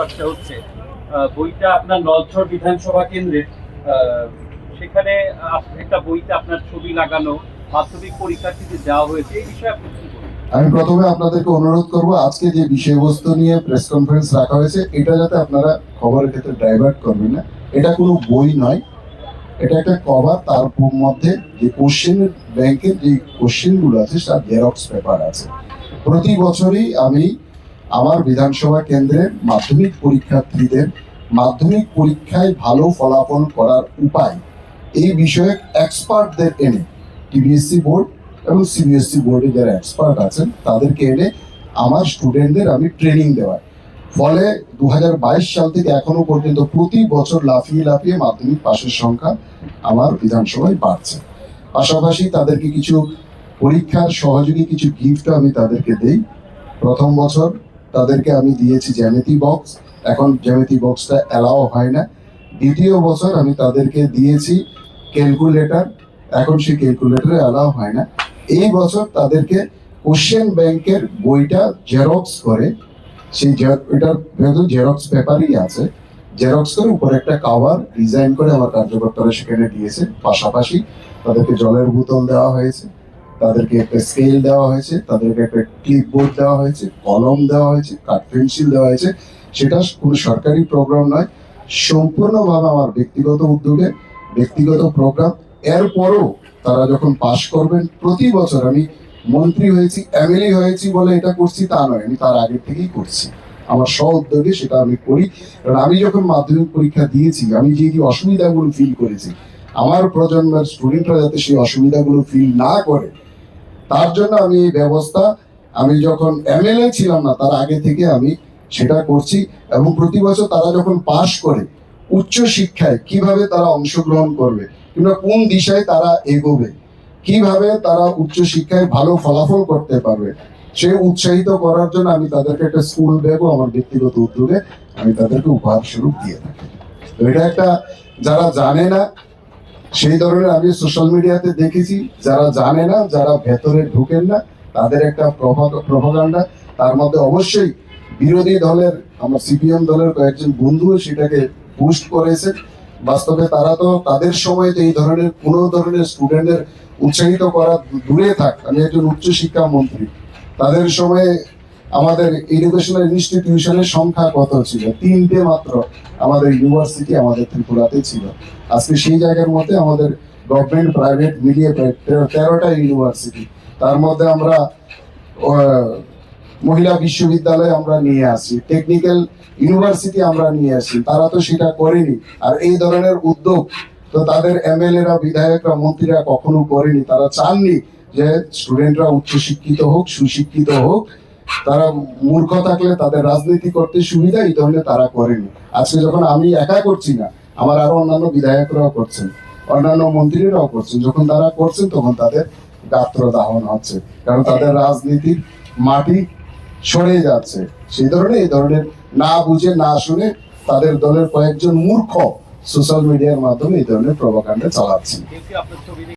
চর্চা হচ্ছে। বইটা আপনার নলছড় বিধানসভা কেন্দ্রের। সেখানে একটা বইতে আপনার ছবি লাগানো, মাধ্যমিক পরীক্ষার্থীদের দেওয়া হয়েছে, এই বিষয়ে আপনি আমি প্রথমে আপনাদেরকে অনুরোধ করব, আজকে যে বিষয়বস্তু নিয়ে প্রেস কনফারেন্স রাখা হয়েছে, এটা যাতে আপনারা খবরের ক্ষেত্রে ডাইভার্ট করবেন না। এটা কোনো বই নয়, এটা একটা কভার তার মধ্যে যে কোশ্চেন ব্যাংকের যে কোশ্চেনগুলো আছে তার জেরক্স পেপার আছে। প্রতি বছরই আমি আমার বিধানসভা কেন্দ্রে মাধ্যমিক পরীক্ষার্থীদের মাধ্যমিক পরীক্ষায় ভালো ফলাফল করার উপায় এই বিষয়ে এক্সপার্টদের এনে টিবিএসসি বোর্ড এবং সিবিএসসি বোর্ডে যারা এক্সপার্ট আছেন তাদেরকে এনে আমার স্টুডেন্টদের আমি ট্রেনিং দেওয়াই। ফলে দু হাজার বাইশ সাল থেকে এখনও পর্যন্ত প্রতি বছর লাফিয়ে লাফিয়ে মাধ্যমিক পাশের সংখ্যা আমার বিধানসভায় বাড়ছে। পাশাপাশি তাদেরকে কিছু পরীক্ষার সহযোগী কিছু গিফট আমি তাদেরকে দেই। প্রথম বছর তাদেরকে আমি দিয়েছি জ্যামিতি বক্স এখন জ্যামিতি বক্সটা অ্যালাও হয় না। দ্বিতীয় বছর আমি তাদেরকে দিয়েছি ক্যালকুলেটর এখন সেই ক্যালকুলেটরে অ্যালাও হয় না। এই বছর তাদেরকে কোশ্চেন ব্যাংকের বইটা জেরক্স করে। সেই এটার যেহেতু জেরক্স পেপারই আছে জেরক্স করে উপরে একটা কাভার ডিজাইন করে আমার কার্যকর্তারা সেখানে দিয়েছে। পাশাপাশি তাদেরকে জলের বোতল দেওয়া হয়েছে। তাদেরকে একটা স্কেল দেওয়া হয়েছে, তাদেরকে একটা ক্লিপ বোর্ড দেওয়া হয়েছে কলম দেওয়া হয়েছে কাঠ পেন্সিল দেওয়া হয়েছে। সেটা কোনো সরকারি প্রোগ্রাম নয়, সম্পূর্ণভাবে আমার ব্যক্তিগত উদ্যোগে, ব্যক্তিগত প্রোগ্রাম এরপরও তারা যখন পাশ করবেন, প্রতি বছর আমি মন্ত্রী হয়েছি এমএলএ হয়েছি বলে এটা করছি, তা নয়, আমি তার আগে থেকেই করছি। আমার স্ব উদ্যোগে সেটা আমি করি। কারণ আমি যখন মাধ্যমিক পরীক্ষা দিয়েছি, আমি যে যে অসুবিধাগুলো ফিল করেছি, আমার প্রজন্মের স্টুডেন্টরা যাতে সেই অসুবিধাগুলো ফিল না করে তার জন্য আমি এই ব্যবস্থা, আমি যখন এমএলএ ছিলাম না, তার আগে থেকে আমি সেটা করছি এবং প্রতি বছর তারা যখন পাশ করে উচ্চ শিক্ষায় কীভাবে তারা অংশগ্রহণ করবে কিংবা কোন দিশায় তারা এগোবে, কীভাবে তারা উচ্চ শিক্ষায় ভালো ফলাফল করতে পারবে, সে উৎসাহিত করার জন্য আমি তাদেরকে একটা স্কুল দেবো আমার ব্যক্তিগত উদ্যোগে, আমি তাদেরকে উপহার স্বরূপ দিয়ে থাকি। তো এটা একটা, যারা জানে না সেই ধরনের আমি সোশ্যাল মিডিয়াতে দেখেছি, যারা জানে না, যারা ভেতরে ঢুকেন না, তাদের একটা প্রভাকাণ্ডা তার মধ্যে অবশ্যই বিরোধী দলের, আমার সিপিএম দলের কয়েকজন বন্ধু সেটাকে বুস্ট করেছে। বাস্তবে তারা তো তাদের সময় এই ধরনের, কোনো ধরনের স্টুডেন্টদের উৎসাহিত করা দূরে থাক। আমি একজন উচ্চ শিক্ষা মন্ত্রী। তাদের সময়ে আমাদের এডুকেশনাল ইনস্টিটিউশনের সংখ্যা কত ছিল? তিনটে মাত্র আমাদের ইউনিভার্সিটি আমাদের ত্রিপুরাতে ছিল। আজকে সেই জায়গার মধ্যে আমাদের গভর্নমেন্ট প্রাইভেট মিলিয়ে তেরোটা ইউনিভার্সিটি তার মধ্যে আমরা মহিলা বিশ্ববিদ্যালয় আমরা নিয়ে আসি। টেকনিক্যাল ইউনিভার্সিটি আমরা নিয়ে আসি। তারা তো সেটা করেনি। আর এই ধরনের উদ্যোগ তো তাদের এমএলএরা, বিধায়করা, মন্ত্রীরা কখনো করেনি। তারা চাননি যে স্টুডেন্টরা উচ্চশিক্ষিত হোক, সুশিক্ষিত হোক তারা মূর্খ থাকলে তাদের রাজনীতি করতে সুবিধা এই ধরনের তারা করেনি। আজকে যখন আমি একা করছি না, আমার আরও অন্যান্য বিধায়করাও করছেন, অন্যান্য মন্ত্রীরাও করছেন, যখন তারা করছেন তখন তাদের গাত্র দাহন হচ্ছে, কারণ তাদের রাজনীতির মাটি সরে যাচ্ছে। সেই ধরনের, এই ধরনের না বুঝে, না শুনে তাদের দলের কয়েকজন মূর্খ সোশ্যাল মিডিয়ার মাধ্যমে এই ধরনের প্রভাকাণ্ডা চালাচ্ছে